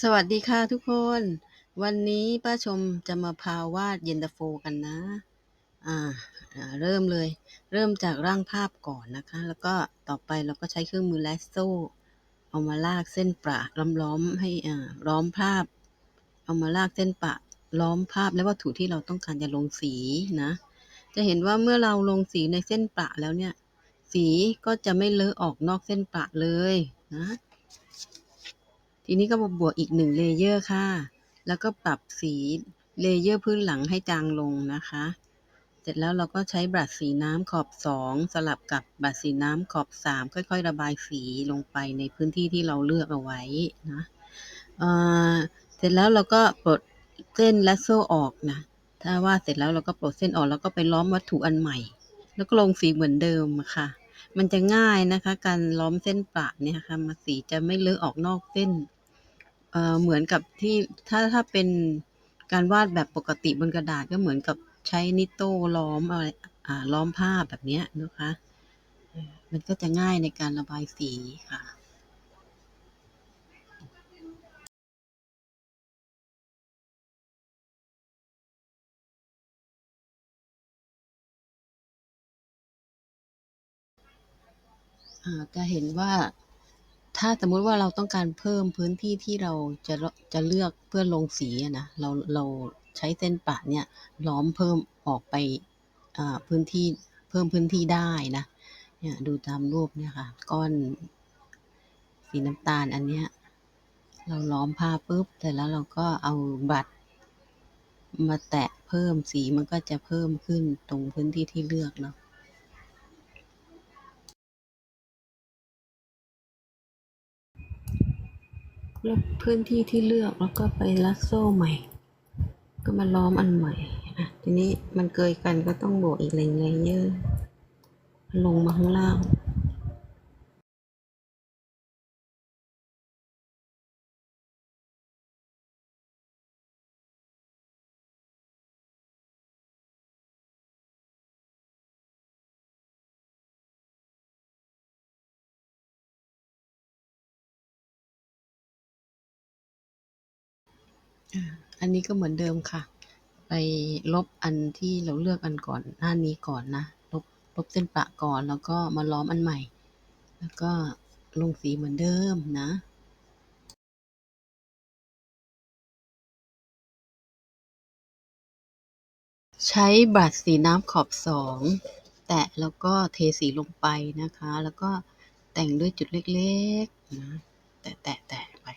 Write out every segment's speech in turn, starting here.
สวัสดีค่ะทุกคน วันนี้ป้าชมจะมาพาวาดเย็นตาโฟกันนะ อ่าอ่า เริ่มเลย เริ่มจากร่างภาพก่อนนะคะ แล้วก็ต่อไปเราก็ใช้เครื่องมือแลสโซเอามาลากเส้นประล้อมๆให้อ่าล้อมภาพ เอามาลากเส้นประล้อมภาพและวัตถุที่เราต้องการจะลงสีนะ จะเห็นว่าเมื่อเราลงสีในเส้นประแล้วเนี่ย สีก็จะไม่เลอะออกนอกเส้นประเลยนะ ทีนี้ก็มาบวกอีกหนึ่งเลเยอร์ค่ะ แล้วก็ปรับสีเลเยอร์พื้นหลังให้จางลงนะคะ เสร็จแล้วเราก็ใช้บรัชสีน้ำขอบ 2 สลับกับบรัชสีน้ำขอบ 3 ค่อยๆ ระบายสีลงไปในพื้นที่ที่เราเลือกเอาไว้นะเเสร็จแล้วเราก็ปลดเส้นและโซ่ออกนะ ถ้าว่าเสร็จแล้วเราก็ปลดเส้นออกแล้วก็ไปล้อมวัตถุอันใหม่ แล้วก็ลงสีเหมือนเดิมค่ะ มันจะง่ายนะคะ การล้อมเส้นปะเนี่ยค่ะมาสีจะไม่เลอะออกนอกเส้น เอ่อ เหมือนกับที่ ถ้า ถ้าเป็นการวาดแบบปกติบนกระดาษ ก็เหมือนกับใช้นิโต้ล้อมอะไร อ่า ล้อมภาพแบบเนี้ยนะคะ เออ มันก็จะง่ายในการระบายสีค่ะ อ่า จะเห็นว่า ถ้าสมมุติว่าเราต้องการเพิ่มพื้นที่ที่เราจะจะเลือกเพื่อลงสีอะนะเราเราใช้เส้นปะเนี่ยล้อมเพิ่มออกไปพื้นที่เพิ่มพื้นที่ได้นะเนี่ยดูตามรูปเนี่ยค่ะ ก้อนสีน้ำตาลอันเนี้ยเราล้อมผ้าปุ๊บเสร็จแล้วเราก็เอาบัตร มาแตะเพิ่มสีมันก็จะเพิ่มขึ้นตรงพื้นที่ที่เลือกเนาะ ลบพื้นที่ที่เลือกแล้วก็ไปลัดโซ่ใหม่ ก็มาล้อมอันใหม่อะทีนี้มันเกยกันก็ต้องบวกอีกเลเยอร์ลงมาข้างล่าง อันนี้ก็เหมือนเดิมค่ะ ไปลบอันที่เราเลือกอันก่อนหน้านี้ก่อนนะ ลบลบเส้นประก่อนแล้วก็มาล้อมอันใหม่ แล้วก็ลงสีเหมือนเดิมนะใช้บรัชสีน้ำขอบสองแตะแล้วก็เทสีลงไปนะคะ แล้วก็แต่งด้วยจุดเล็กๆนะแตะแตะแตะไป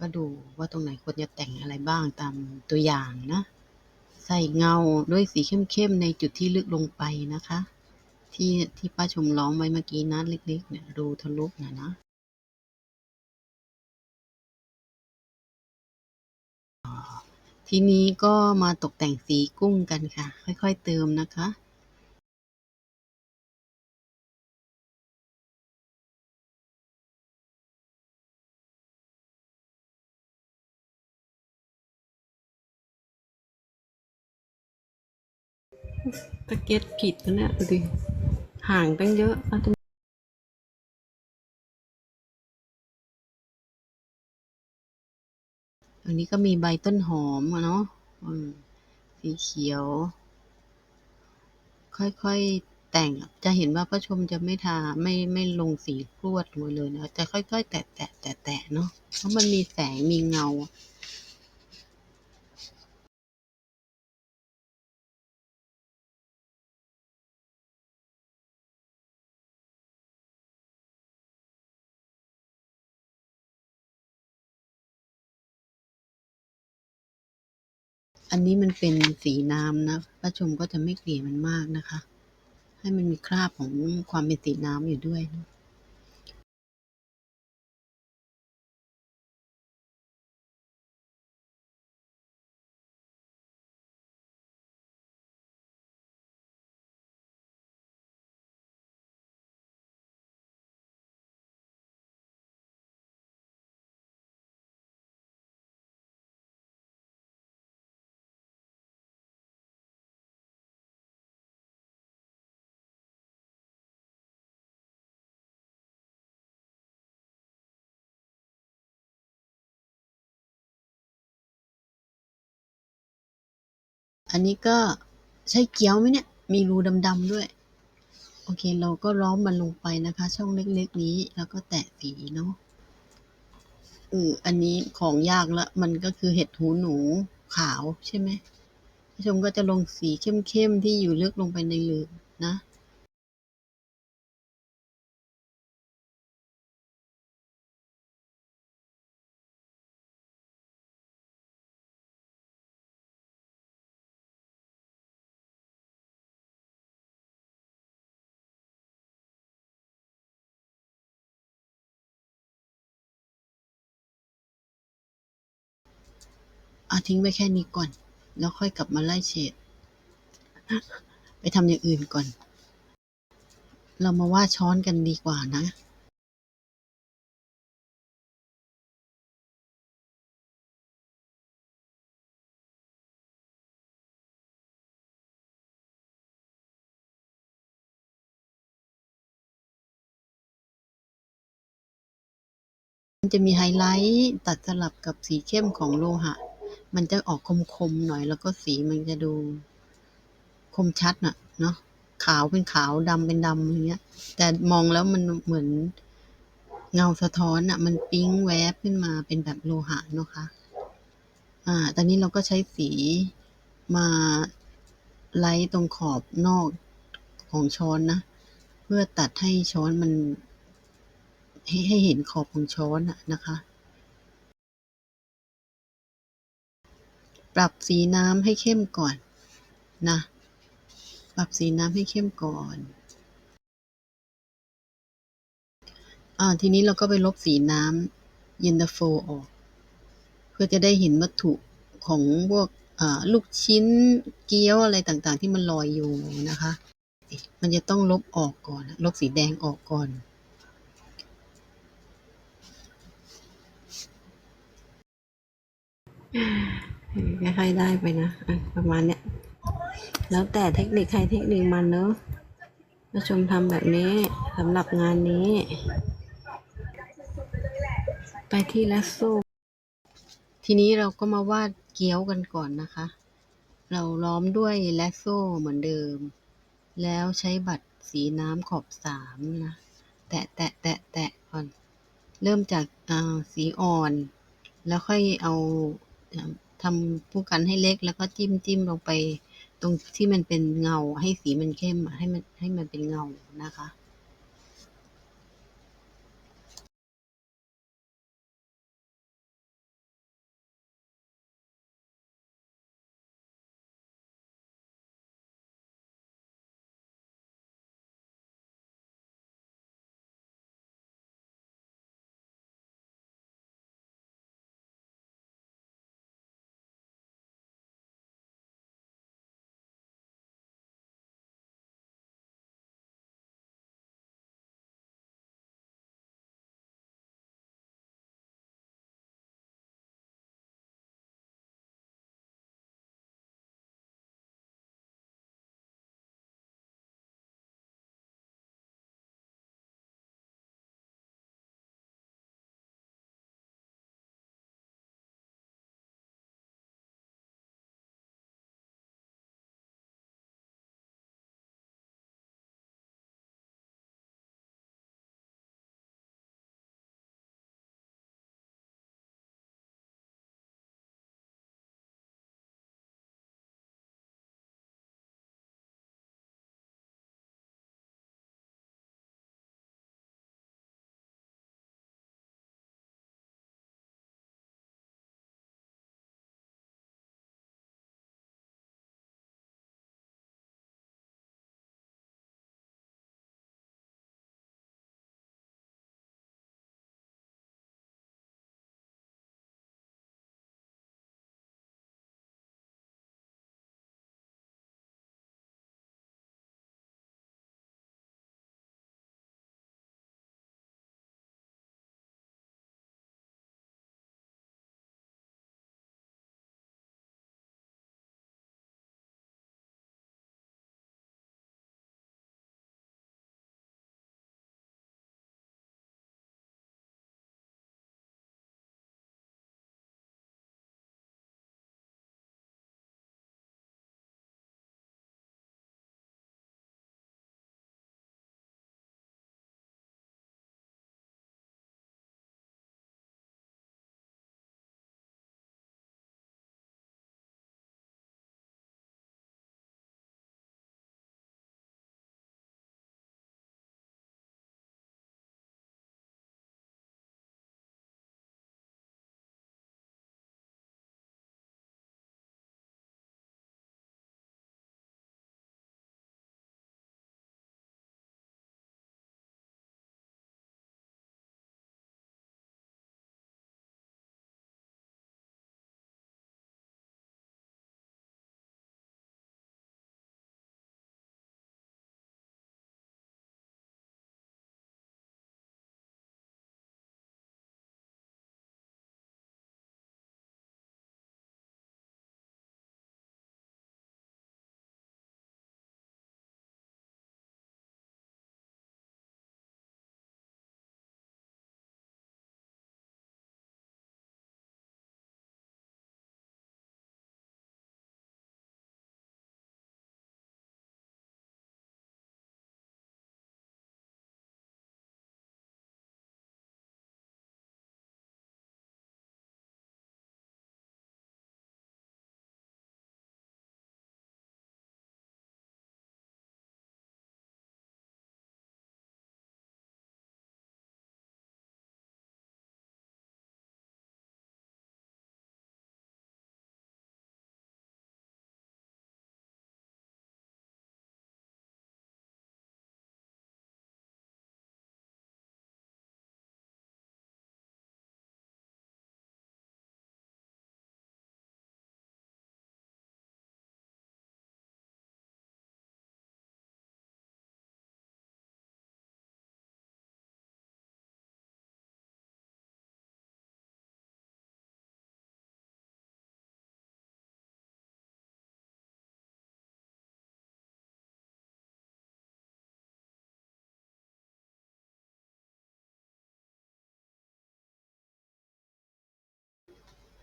ก็ดูว่าตรงไหนควรจะแต่งอะไรบ้างตามตัวอย่างนะ ใส่เงาด้วยสีเข้มๆในจุดที่ลึกลงไปนะคะ ที่ที่ป้าชมร้องไว้เมื่อกี้นะเล็กๆเนี่ยรูทะลุนะนะทีนี้ก็มาตกแต่งสีกุ้งกันค่ะ ค่อยๆเติมนะคะ ตะเก็ตผิดนะเนี่ยดูดิห่างตั้งเยอะอันนี้ก็มีใบต้นหอมอะเนาะสีเขียว ค่อยๆแต่งจะเห็นว่าป้าชมจะไม่ทาไม่ไม่ลงสีพรวดลงเลยนะจะค่อยๆ แตะแตะแตะแตะเนาะเพราะมันมีแสงมีเงา อันนี้มันเป็นสีน้ำนะป้าชมก็จะไม่เกลี่ยมันมากนะคะ ให้มันมีคราบของความเป็นสีน้ำอยู่ด้วยนะ อันนี้ก็ใช่เกี๊ยวไหมเนี่ย มีรูดำๆด้วย โอเค เราก็ล้อมมันลงไปนะคะ ช่องเล็กๆนี้ แล้วก็แตะสีเนาะเอออันนี้ของยากละ มันก็คือเห็ดหูหนูขาวใช่ไหมผู้ชมก็จะลงสีเข้มๆที่อยู่ลึกลงไปในหลืบนะ อาทิ้งไว้แค่นี้ก่อน แล้วค่อยกลับมาไล่เฉด ไปทำอย่างอื่นก่อน เรามาวาดช้อนกันดีกว่านะมันจะมีไฮไลท์ตัดสลับกับสีเข้มของโลหะ มันจะออกคมๆหน่อย แล้วก็สีมันจะดูคมชัดน่ะเนาะขาวเป็นขาวดำเป็นดำอย่างเงี้ย แต่มองแล้วมันเหมือนเงาสะท้อนอะมันปิ๊งแวบขึ้นมาเป็นแบบโลหะเนาะคะอ่า ตอนนี้เราก็ใช้สีมาไล่ตรงขอบนอกของช้อนนะ เพื่อตัดให้ช้อนมัน ให้ให้เห็นขอบของช้อนอะนะคะ ปรับสีน้ำให้เข้มก่อนนะ ปรับสีน้ำให้เข้มก่อนอ่าทีนี้เราก็ไปลบสีน้ำเย็นตาโฟออก เพื่อจะได้เห็นวัตถุของพวกอ่าลูกชิ้นเกี๊ยวอะไรต่างๆ ที่มันลอยอยู่นะคะ มันจะต้องลบออกก่อน ลบสีแดงออกก่อนค่ อยๆได้ไปนะประมาณเนี้ยแล้วแต่เทคนิคใครเทคนิคมันเนอะผู้ชมทำแบบนี้สำหรับงานนี้ ไปที่ลัสโซทีนี้เราก็มาวาดเกี๊ยวกันก่อนนะคะ เราล้อมด้วยแลกโซเหมือนเดิม แล้วใช้บัตรสีน้ำขอบสามนะแตะแตะแตะแตะก่อน เริ่มจากสีอ่อน แล้วค่อยเอา ทำผู้กันให้เล็กแล้วก็จิ้มจิ้มลงไป ตรงที่มันเป็นเงาให้สีมันเข้มให้มันให้มันเป็นเงานะคะ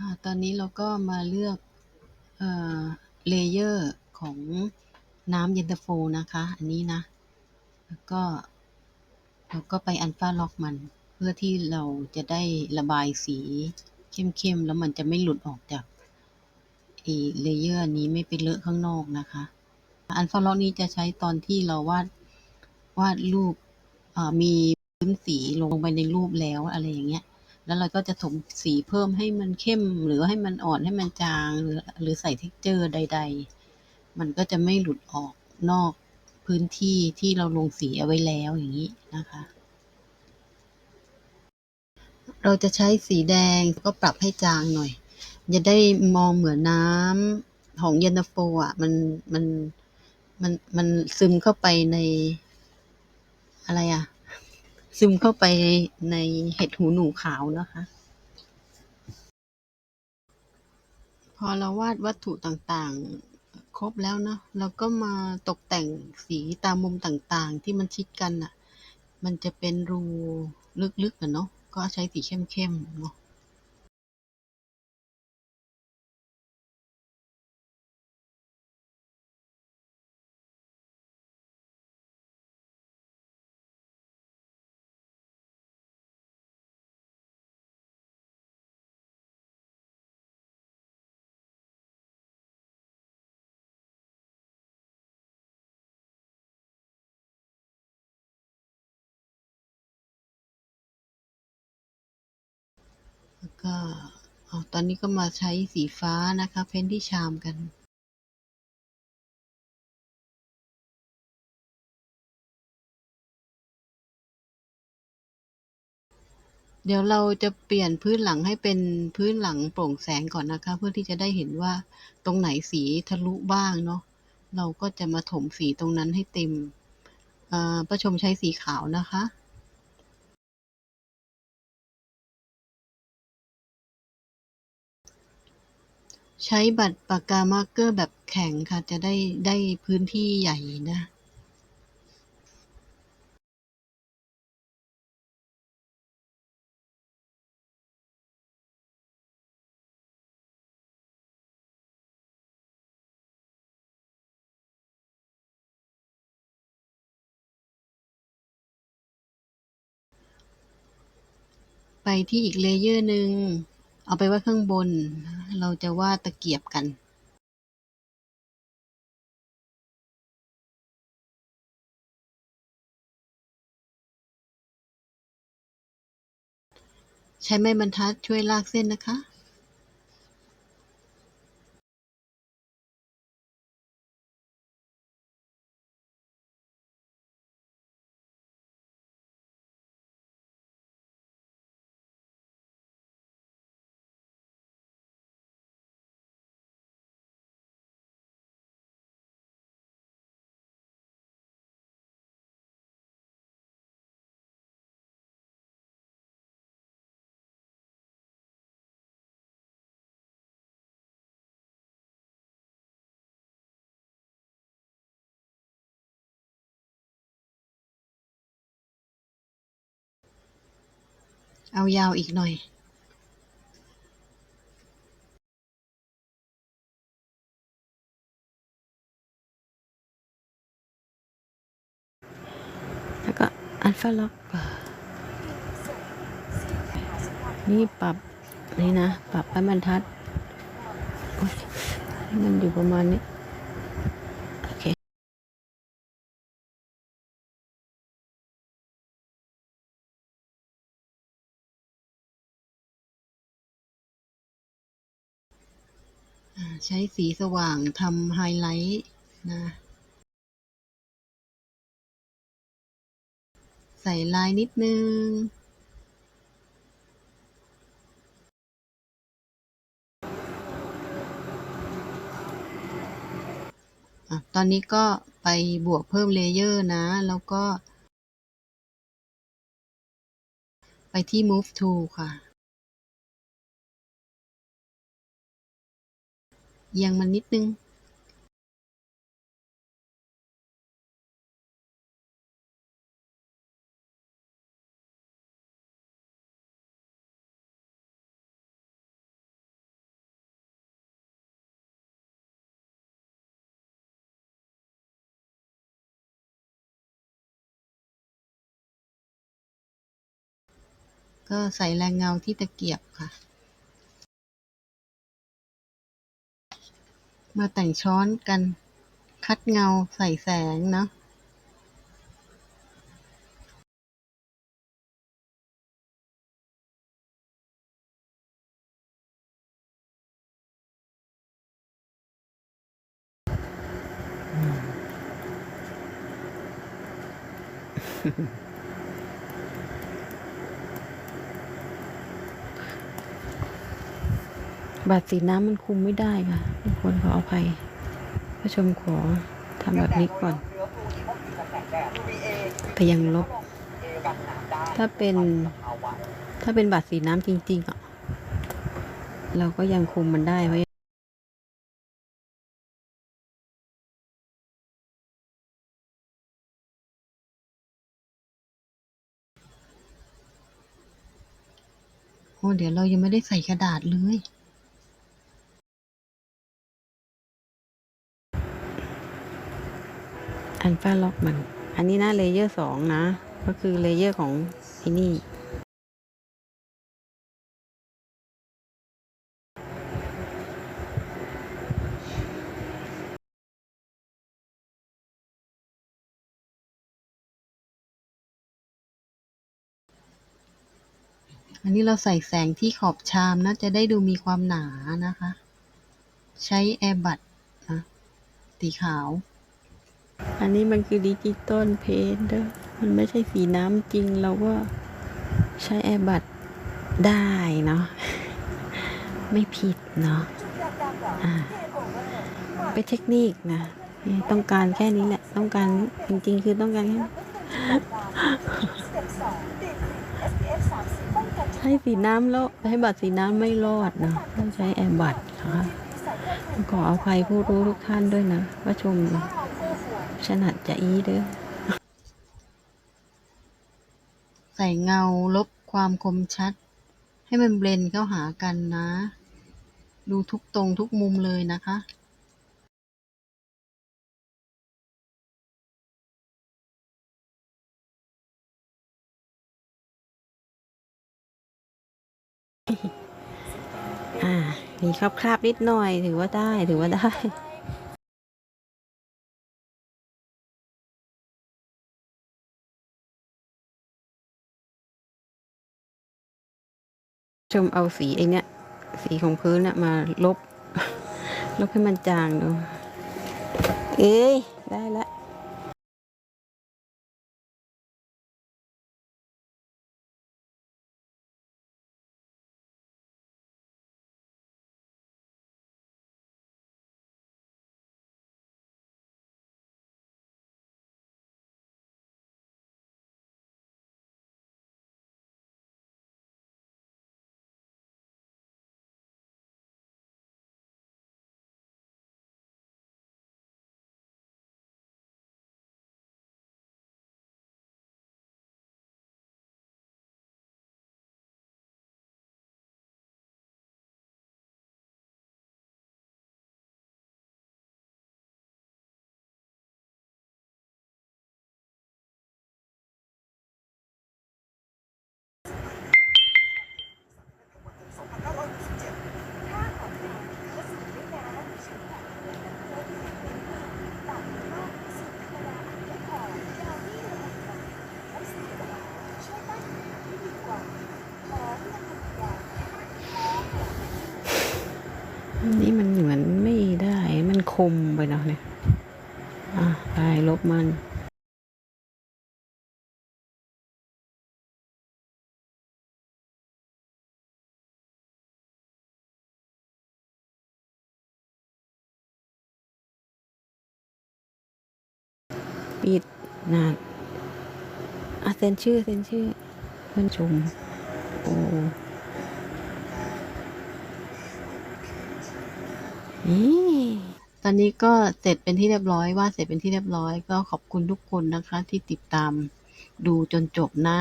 อ่า ตอนนี้เราก็มาเลือก เอ่อ เลเยอร์ของน้ำเย็นตาโฟนะคะ อันนี้นะ แล้วก็ เราก็ไปอันฟ้าล็อกมัน เพื่อที่เราจะได้ระบายสีเข้มๆ แล้วมันจะไม่หลุดออกจากไอีเลเยอร์นี้ไม่ไปเลอะข้างนอกนะคะ อันฟ้าล็อกนี้จะใช้ตอนที่เราวาด วาดรูปมีพื้นสีลงไปในรูปแล้วอะไรอย่างเงี้ย แล้วเราก็จะถมสีเพิ่มให้มันเข้ม หรือให้มันอ่อนให้มันจาง หรือหรือใส่เท็กเจอร์ใด ๆ มันก็จะไม่หลุดออกนอกพื้นที่ที่เราลงสีเอาไว้แล้วอย่างนี้นะคะ เราจะใช้สีแดงก็ปรับให้จางหน่อย จะได้มองเหมือนน้ำของเยนตาโฟอะมันมันมันมันซึมเข้าไปในอะไรอะ ซึมเข้าไปในเห็ดหูหนูขาวนะคะ พอเราวาดวัตถุต่างๆ ครบแล้วเนาะเราก็มาตกแต่งสีตามมุมต่างๆ ที่มันชิดกันอะ มันจะเป็นรูลึกๆอะเนาะก็ใช้สีเข้มๆเนาะ ก็อ๋อตอนนี้ก็มาใช้สีฟ้านะคะ เพ้นที่ชามกันเดี๋ยวเราจะเปลี่ยนพื้นหลังให้เป็นพื้นหลังโปร่งแสงก่อนนะคะ เพื่อที่จะได้เห็นว่าตรงไหนสีทะลุบ้างเนาะเราก็จะมาถมสีตรงนั้นให้เต็มประชมใช้สีขาวนะคะ ใช้บัตรปากกามาร์กเกอร์แบบแข็งค่ะ จะได้ได้พื้นที่ใหญ่นะไปที่อีกเลเยอร์หนึ่ง เอาไปไว้ข้างบน เราจะวาดตะเกียบกันใช้ไม้บรรทัดช่วยลากเส้นนะคะ เอายาวอีกหน่อยแล้วก็อัลฟาล็อกนี่ปรับนี่นะ ปรับให้บรรทัดมันอยู่ประมาณนี้ ใช้สีสว่างทำไฮไลท์นะ ใส่ลายนิดนึงอตอนนี้ก็ไปบวกเพิ่มเลเยอร์นะ แล้วก็ ไปที่ move to ค่ะ เอียงมันนิดนึงก็ใส่แรงเงาที่ตะเกียบค่ะ มาแต่งช้อนกัน คัดเงา ใส่แสง เนาะ บาดสีน้ำมันคุมไม่ได้ค่ะทุกคนขออภัยผู้ชมขอทำแบบนี้ก่อนพยังลบ ถ้าเป็น ถ้าเป็นบาดสีน้ำจริงๆอะเราก็ยังคุมมันได้เพราะโอ้เดี๋ยวเรายังไม่ได้ใส่กระดาษเลย อันฟ้าล็อกมัน อันนี้นะเลเยอร์สองนะ ก็คือเลเยอร์ของไอ้นี่ อันนี้เราใส่แสงที่ขอบชามนะ จะได้ดูมีความหนานะคะ ใช้แอร์บัตนะสีขาว อันนี้มันคือดิจิตอลเพนเด้อมันไม่ใช่สีน้ำจริง เราก็ใช้แอร์บัตได้เนาะ ไม่ผิดเนาะอ่าเป็นเทคนิคนะ ต้องการแค่นี้แหละ ต้องการจริงๆ คือต้องการแค่ให้สีน้ำแล้วให้บัตรสีน้ำไม่รอดเนาะต้องใช้แอร์บัตนะคะขออภัยผู้รู้ทุกท่านด้วยนะว่าชม ฉนัดจะอีเด้อ ใส่เงาลบความคมชัด ให้มันเบลนด์เข้าหากันนะ ดูทุกตรงทุกมุมเลยนะคะอ่า มีคราบคราบๆนิดหน่อย ถือว่าได้ ถือว่าได้ ชมเอาสีไอเนี้ย สีของพื้นน่ะมาลบ ลบให้มันจางดู เอ้ย ได้ละ คมไปเนาะเนี่ยอะไปลบมันปิดนะอะเซ็นชื่อเซ็นชื่อเพื่อนชมโอ้นี่ ตอนนี้ก็เสร็จเป็นที่เรียบร้อย วาดเสร็จเป็นที่เรียบร้อย ก็ขอบคุณทุกคนนะคะ ที่ติดตามดูจนจบนะ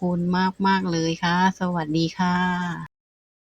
คุณมากมากๆเลยค่ะ สวัสดีค่ะ